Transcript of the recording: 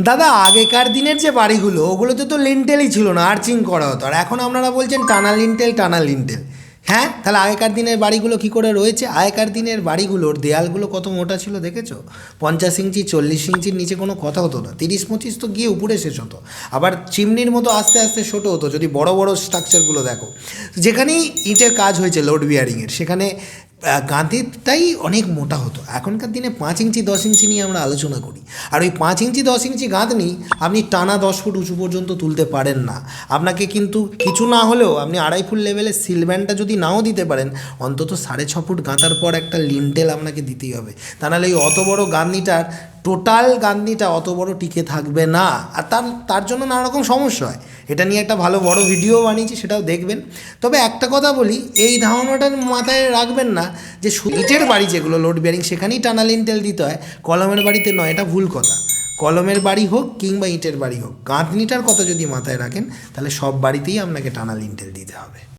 দাদা, আগেকার দিনের যে বাড়িগুলো, ওগুলোতে তো লিন্টেলই ছিল না, আর্চিং করা হতো। আর এখন আপনারা বলছেন টানা লিন্টেল টানা লিন্টেল। হ্যাঁ? তাহলে আগেকার দিনের বাড়িগুলো কি করে রয়েছে? আগেকার দিনের বাড়িগুলোর দেয়ালগুলো কত মোটা ছিল দেখেছ? পঞ্চাশ ইঞ্চি, চল্লিশ ইঞ্চির নিচে কোনো কথা হতো না। তিরিশ, পঁচিশ তো গিয়ে উপরে শেষ হতো। আবার চিমনির মতো আস্তে আস্তে ছোটো হতো, যদি বড় বড় স্ট্রাকচারগুলো দেখো। যেখানেই ইটের কাজ হয়েছে লোড বিয়ারিংয়ের সেখানে তাই অনেক মোটা হতো। এখনকার দিনে পাঁচ ইঞ্চি, দশ ইঞ্চি নিয়ে আমরা আলোচনা করি। আর ওই পাঁচ ইঞ্চি, দশ ইঞ্চি গাঁথনি আপনি টানা দশ ফুট উঁচু পর্যন্ত তুলতে পারেন না। আপনাকে কিন্তু কিছু না হলেও আপনি আড়াই ফুট লেভেলের সিলব্যান্ডটা যদি নাও দিতে পারেন, অন্তত সাড়ে ছ ফুট গাঁথার পর একটা লিন্টেল আপনাকে দিতেই হবে। তা নাহলে ওই অত বড় গাঁথনিটার টোটাল গাঁথনিটা অত বড় টিকে থাকবে না। আর তার তার জন্য নানা রকম সমস্যা হয়। এটা নিয়ে একটা ভালো বড় ভিডিও বানিয়েছি, সেটাও দেখবেন। তবে একটা কথা বলি, এই ধারণাটার মাথায় রাখবেন না যে ইটের বাড়ি যেগুলো লোড বিয়ারিং সেখানেই টানা লিন্টেল দিতে হয়। কলমের বাড়িতে নয়, এটা ভুল কথা। কলমের বাড়ি হোক কিংবা ইটের বাড়ি হোক, গাঁথনিটার কথা যদি মাথায় রাখেন, তাহলে সব বাড়িতেই আপনাকে টানা লিন্টেল দিতে হবে।